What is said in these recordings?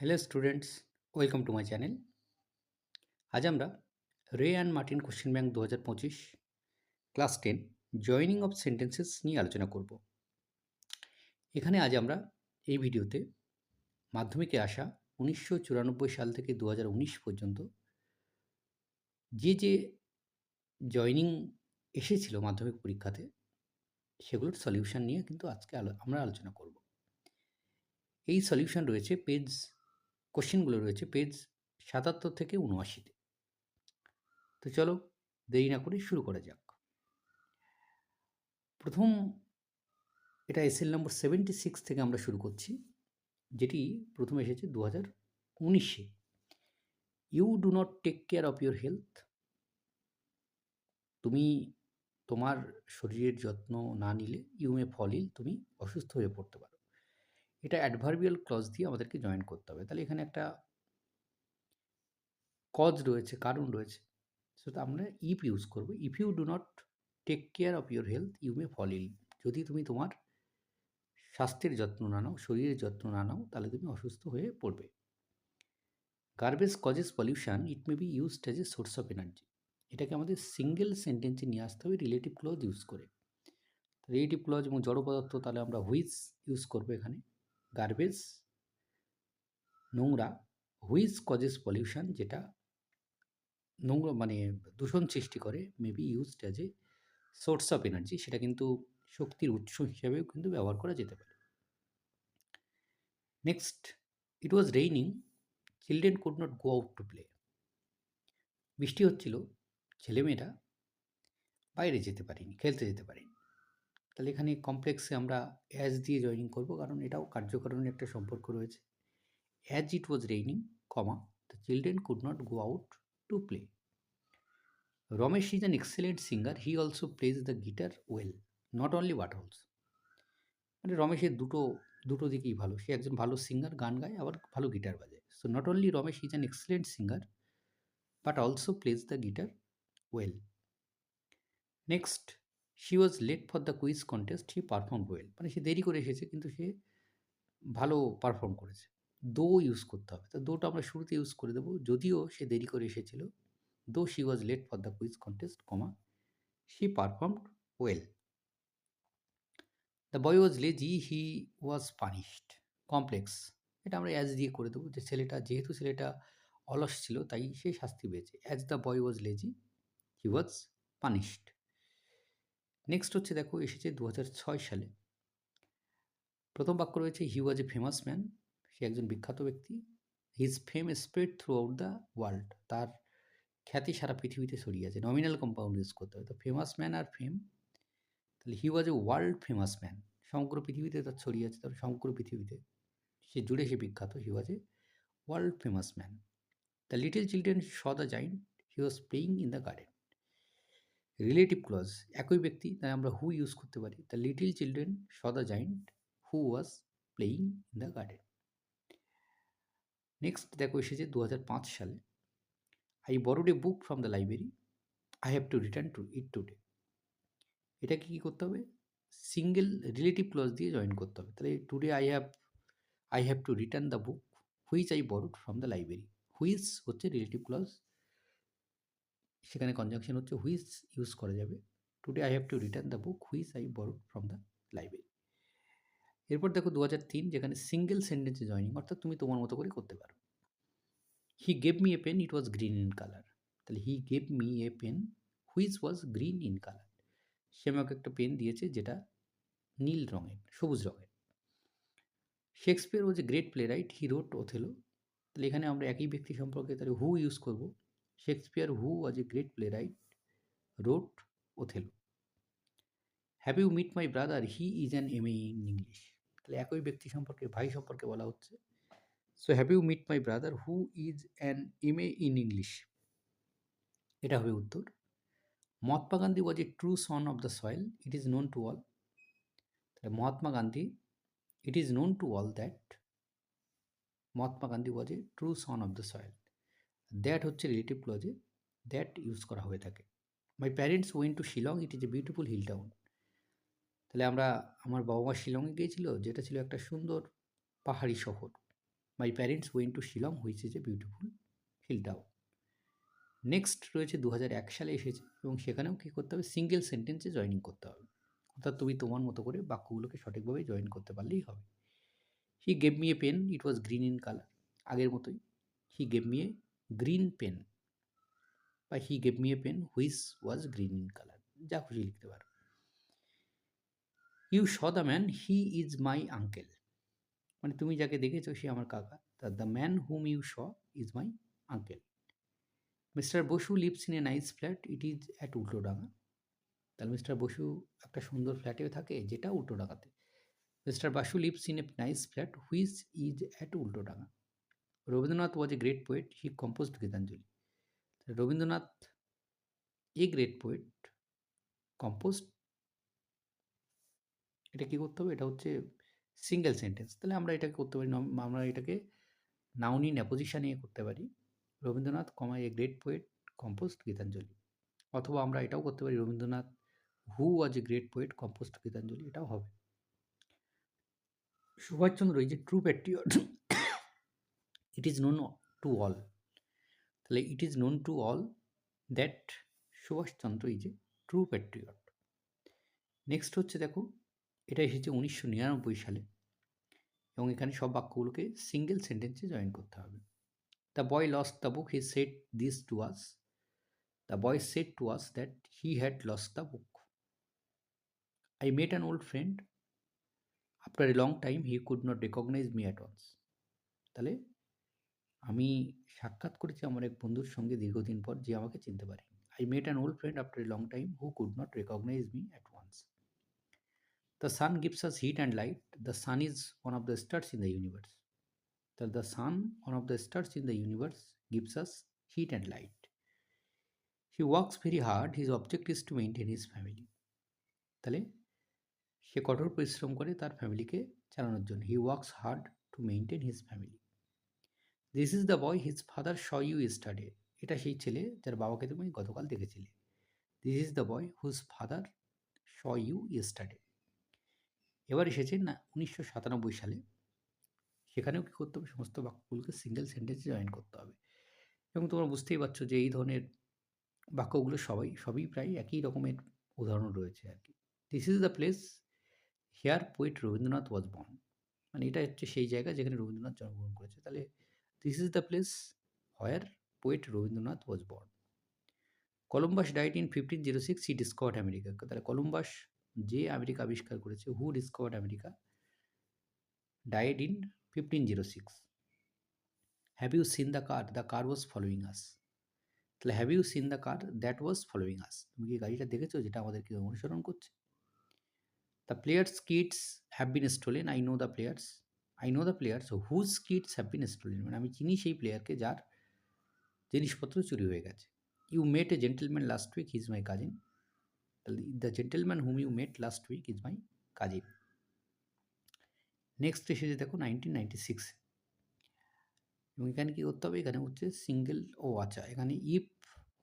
Hello students welcome to my channel আজ আমরা রে অ্যান্ড মার্টিন কোশ্চেন ব্যাংক দু হাজার পঁচিশ class ten joining of sentences নিয়ে আলোচনা করব। এখানে আজ আমরা এই ভিডিওতে মাধ্যমিকে আসা উনিশশো চুরানব্বই সাল থেকে দু হাজার উনিশ পর্যন্ত যে যে জয়নিং এসেছিল মাধ্যমিক পরীক্ষাতে, সেগুলোর সলিউশন নিয়ে কিন্তু আজকে আমরা আলোচনা করব। এই সলিউশন রয়েছে পেজ কোশ্চেনগুলো রয়েছে পেজ সাতাত্তর থেকে উনআশিতে তো চলো দেরি না করে শুরু করা যাক। প্রথম এটা এসএল নম্বর সেভেন্টি সিক্স থেকে আমরা শুরু করছি, যেটি প্রথম এসেছে দু হাজার উনিশে। You do not take care of your health. তুমি তোমার শরীরের যত্ন না নিলে ইউ মে ফল ইল, তুমি অসুস্থ হয়ে পড়তে পারো। এটা অ্যাডভার্বিয়াল ক্লজ দিয়ে আমাদেরকে জয়েন করতে হবে। তাহলে এখানে একটা কজ রয়েছে, কারণ রয়েছে। সেটা আমরা ইফ ইউজ করব। If you do not take care of your health you may fall ill যদি তুমি তোমার স্বাস্থ্যের যত্ন না নাও, শরীরের যত্ন না নাও, তাহলে তুমি অসুস্থ হয়ে পড়বে। Garbage causes pollution it may be used as a source of energy এটাকে আমাদের সিঙ্গেল সেন্টেন্সে নিয়ে আসতে হবে রিলেটিভ ক্লজ ইউজ করে। রিলেটিভ ক্লজ এবং জড় পদার্থ তাহলে আমরা হুইচ ইউজ করব এখানে। গার্বেজ নোংরা হুইচ কজেস পলিউশন যেটা নোংরা মানে দূষণ সৃষ্টি করে may be used as a source of energy সেটা কিন্তু শক্তির উৎস হিসাবেও কিন্তু ব্যবহার করা যেতে পারে। Next it was raining children could not go out to play বৃষ্টি হচ্ছিল, ছেলেমেয়েরা বাইরে যেতে পারিনি, খেলতে যেতে পারিনি। তাহলে এখানে কমপ্লেক্সে আমরা অ্যাজ দিয়ে জয়নিং করব, কারণ এটাও কার্যকরণের একটা সম্পর্ক রয়েছে। As it was raining comma the children could not go out to play Ramesh is an excellent singer he also plays the guitar well not only what also মানে রমেশের দুটো দুটো দিকেই ভালো। সে একজন ভালো সিঙ্গার গান গায়, আবার ভালো গিটার বাজায়। So not only Ramesh is an excellent singer but also plays the guitar well next she was late for the quiz contest he perform well মানে সে দেরি করে এসেছে, কিন্তু সে ভালো পারফর্ম করেছে। দো ইউজ করতে হবে। তো দোটা আমরা শুরুতে ইউজ করে দেবো। যদিও সে দেরি করে এসেছিল though she was late for the quiz contest comma she performed well the boy was lazy he was punished complex এটা আমরা অ্যাজ দিয়ে করে দেবো যে ছেলেটা, যেহেতু ছেলেটা অলস ছিল, তাই সে শাস্তি পেয়েছে। As the boy was lazy he was punished next হচ্ছে দেখো, এসেছে দু সালে। প্রথম বাক্য রয়েছে হি ওয়াজ এ ফেমাস ম্যান সে একজন বিখ্যাত ব্যক্তি। His fame spread throughout the world তার খ্যাতি সারা পৃথিবীতে ছড়িয়ে আছে। নমিনাল কম্পাউন্ড ইউজ করতে হবে। তো ফেমাস ম্যান আর ফেম তাহলে he was a world famous man সমগ্র পৃথিবীতে তার ছড়িয়ে আছে তার সমগ্র পৃথিবীতে সে জুড়ে সে বিখ্যাত। He was a world famous man the little children saw the giant he was playing in the garden relative clause একই ব্যক্তি, তাই আমরা হু ইউজ করতে পারি। The little children saw the giant who was playing in the garden next দেখো এসেছে দু হাজার পাঁচ সালে। I borrowed a book from the library I have to return to it today এটাকে কী করতে হবে? সিঙ্গেল রিলেটিভ ক্লজ দিয়ে জয়েন করতে হবে। তাহলে today I have I have to return the book which I borrowed from the library which হচ্ছে relative clause সেখানে কনজাংশন হচ্ছে হুইচ ইউজ করা যাবে। Today I have to return the book which I borrowed from the library এরপর দেখো দু তিন যেখানে সিঙ্গেল সেন্টেন্সে জয়নিং অর্থাৎ তুমি তোমার মতো করে করতে পারো। He gave me a pen it was green in colour তাহলে he gave me a pen which was green in colour সে আমাকে একটা পেন দিয়েছে যেটা নীল রঙের, সবুজ রঙের। Shakespeare was a great playwright he wrote Othello তাহলে এখানে আমরা একই ব্যক্তি সম্পর্কে তাহলে হু ইউজ করব? Shakespeare who was a great playwright wrote Othello have you meet my brother he is an M A in English তাহলে একই ব্যক্তি সম্পর্কে, ভাই সম্পর্কে বলা হচ্ছে। So have you meet my brother who is an M A in English এটা হবে উত্তর। Mahatma Gandhi was a true son of the soil it is known to all তাহলে Mahatma Gandhi it is known to all that Mahatma Gandhi was a true son of the soil that হচ্ছে relative ক্লজে that use করা হয়ে থাকে। My parents went to Shillong it is a beautiful hill town তাহলে আমরা, আমার বাবা মা শিলংয়ে গিয়েছিল, যেটা ছিল একটা সুন্দর পাহাড়ি শহর। My parents went to Shillong which is a beautiful hill town next রয়েছে দু এক সালে এসেছে, এবং সেখানেও কী করতে হবে? সিঙ্গেল সেন্টেন্সে জয়েনিং করতে হবে। অর্থাৎ তুমি তোমার মতো করে বাক্যগুলোকে সঠিকভাবে জয়েন করতে পারলেই হবে। He gave me a pen it was green in colour আগের মতোই he gave me a green pen বা he gave me a pen which was green in colour যা খুশি লিখতে পারো। You saw the man he is my uncle মানে তুমি যাকে দেখেছ, সে আমার কাকা। তা the man whom you saw is my uncle mister Basu lives in a nice flat it is at Ultadanga তাহলে মিস্টার বসু একটা সুন্দর ফ্ল্যাটেও থাকে, যেটা উল্টোডাঙাতে mister Basu lives in a nice flat which is at Ultadanga Rabindranath was a great poet he composed Gitanjali Rabindranath a great poet composed এটা কী করতে হবে? এটা হচ্ছে সিঙ্গেল সেন্টেন্স তাহলে আমরা এটাকে করতে পারি আমরা এটাকে নাউনি অ্যাপোজিশন নিয়ে করতে পারি। Rabindranath comma a great poet composed Gitanjali অথবা আমরা এটাও করতে পারি, Rabindranath who was a great poet composed Gitanjali এটাও হবে। সুভাষচন্দ্র, এই যে true patriot it is known to all তাহলে it is known to all that Subhash Chandra is a true patriot next হচ্ছে দেখো, এটা এসেছে উনিশশো নিরানব্বই সালে। এবং এখানে সব বাক্যগুলোকে সিঙ্গেল সেন্টেন্সে জয়েন করতে হবে। The boy lost the book he said this to us the boy said to us that he had lost the book I met an old friend after a long time he could not recognise me at once তাহলে আমি সাক্ষাৎ করেছি আমার এক বন্ধুর সঙ্গে দীর্ঘদিন পর যে আমাকে চিনতে পারে। I met an old friend after a long time who could not recognise me at once the sun gives us heat and light the sun is one of the stars in the universe তাহলে the sun one of the stars in the universe gives us heat and light he works very hard his object is to maintain his family তাহলে সে কঠোর পরিশ্রম করে তার ফ্যামিলিকে চালানোর জন্য। He works hard to maintain his family this is the boy his father saw you yesterday এটা সেই ছেলে যার বাবাকে তুমি গতকাল দেখেছিলে। This is the boy whose father saw you yesterday এবার এসেছে না, উনিশশো সাতানব্বই সালে। সেখানেও কী করতে হবে? সমস্ত বাক্যগুলোকে সিঙ্গেল সেন্টেন্সে জয়েন করতে হবে। এবং তোমরা বুঝতেই পারছ যে এই ধরনের বাক্যগুলো সবাই, সবই প্রায় একই রকমের উদাহরণ রয়েছে আর কি। This is the place where poet Rabindranath was born মানে এটা হচ্ছে সেই জায়গা যেখানে রবীন্দ্রনাথ জন্মগ্রহণ করেছে। তাহলে this is the place where poet Rabindranath was born Columbus died in fifteen zero six he discovered America তাহলে কলম্বাস যে আমেরিকা আবিষ্কার করেছে who discovered America died in fifteen zero six have you seen the car the car was following us তাহলে have you seen the car that was following us তুমি কি গাড়িটা দেখেছ যেটা আমাদেরকে অনুসরণ করছে? The players kits have been stolen I know the players I know the player so whose kits have been stolen মানে আমি চিনি সেই প্লেয়ারকে যার জিনিসপত্র চুরি হয়ে গেছে। You met a gentleman last week his my cousin the gentleman whom you met last week is my cousin next এসেছে দেখো নাইনটিন নাইনটি সিক্স এবং এখানে কী করতে হবে? এখানে হচ্ছে সিঙ্গেল ও আচ্ছা এখানে if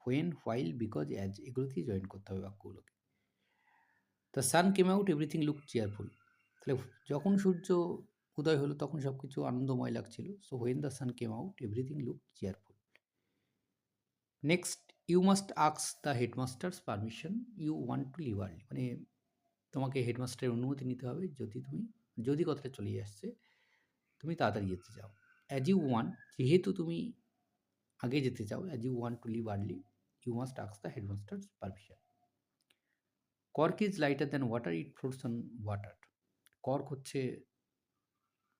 when while because as এগুলো দিয়ে জয়েন করতে হবে বাক্যগুলোকে। The sun came out everything look cheerful তাহলে যখন সূর্য উদয় হলো তখন সব কিছু আনন্দময় লাগছিল। So when the sun came out everything look cheerful next you must আক্স the headmaster's permission you want to leave early মানে তোমাকে হেডমাস্টারের অনুমতি নিতে হবে যদি তুমি, যদি কথাটা চলে আসছে, তুমি তাড়াতাড়ি যেতে চাও। অ্যাজ ইউ ওয়ান যেহেতু তুমি আগে যেতে চাও as you want to leave early you must আক্স the headmaster's permission cork is lighter than water it floats on water cork হচ্ছে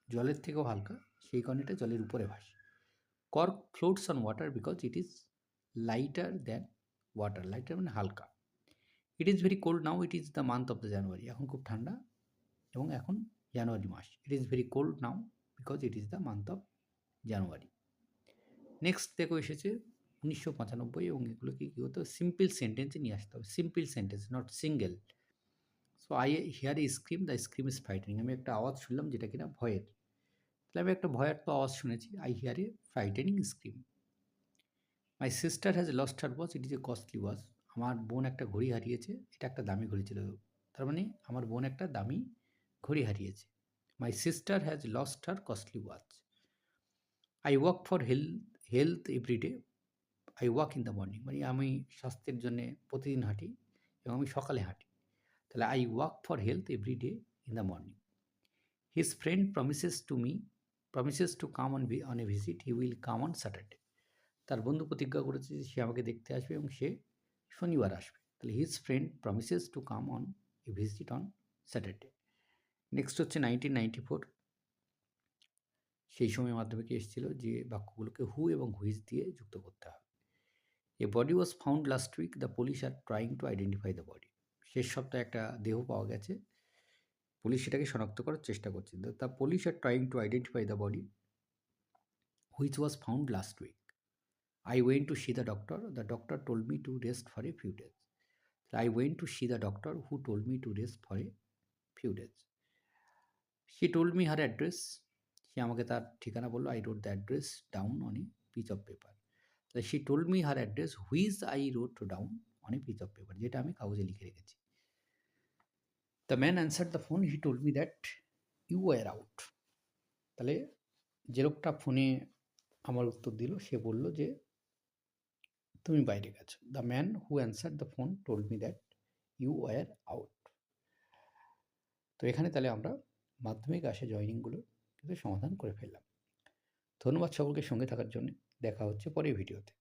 জলের থেকেও হালকা, সেই কারণে এটা জলের উপরে ভাসে। Cork floats on water because it is lighter than water lighter মানে হালকা। It is very cold now it is the month of the January এখন খুব ঠান্ডা এবং এখন জানুয়ারি মাস। It is very cold now because it is the month of January next দেখো এসেছে উনিশশো পঁচানব্বই এবং এগুলোকে কী হতো সিম্পল সেন্টেন্সে নিয়ে আসতে হবে। Simple sentence not single I hear এই scream the scream is frightening আমি একটা আওয়াজ শুনলাম যেটা কিনা ভয়ের। তাহলে আমি একটা ভয়ের তো আওয়াজ শুনেছি। I hear a frightening scream my sister has lost her watch it is a costly watch আমার বোন একটা ঘড়ি হারিয়েছে। এটা একটা দামি ঘড়ি ছিল। তার মানে আমার বোন একটা দামি ঘড়ি হারিয়েছে। My sister has lost her costly watch I work for health health everyday I walk in the morning মানে আমি স্বাস্থ্যের জন্যে প্রতিদিন হাঁটি এবং আমি সকালে হাঁটি। তাহলে I walk for health every day in the morning his friend promises to me promises to come on on a visit he will come on Saturday তার বন্ধু প্রতিজ্ঞা করেছে যে সে আমাকে দেখতে আসবে এবং সে শনিবার আসবে। তাহলে his friend promises to come on a visit on Saturday next হচ্ছে নাইনটিন নাইনটি ফোর সেই সময় মাধ্যমিকে এসেছিল যে বাক্যগুলোকে হু এবং হুইজ দিয়ে যুক্ত করতে হবে। A body was found last week the police are trying to identify the body শেষ সপ্তাহে একটা দেহ পাওয়া গেছে। পুলিশ সেটাকে শনাক্ত করার চেষ্টা করছে। The police are trying to identify the body which was found last week I went to see the doctor the doctor told me to rest for a few days I went to see the doctor who told me to rest for a few days she told me her address সে আমাকে তার ঠিকানা বলল। I wrote the address down on a piece of paper তাহলে she told me her address which I wrote down on a piece of paper যেটা আমি কাগজে লিখে রেখেছি। The man answer the phone he told me that you were out তাহলে যে লোকটা ফোনে আমার উত্তর দিল, সে বলল যে, তুমি বাইরে গেছো। The man who answer the phone told me that you were out তো এখানে তাহলে আমরা মাধ্যমিক আসে জয়নিংগুলো কিন্তু সমাধান করে ফেললাম। ধন্যবাদ সকলকে সঙ্গে থাকার জন্য। দেখা হচ্ছে পরের ভিডিওতে।